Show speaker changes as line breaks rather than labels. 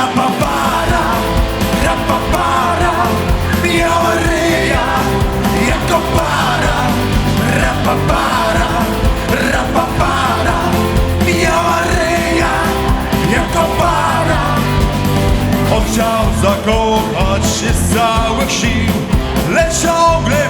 Rapapara, rapapara, miała ryja jako para. Rapapara, rapapara, miała ryja jako para. On chciał zakochać się z całych sił Lecz ciągle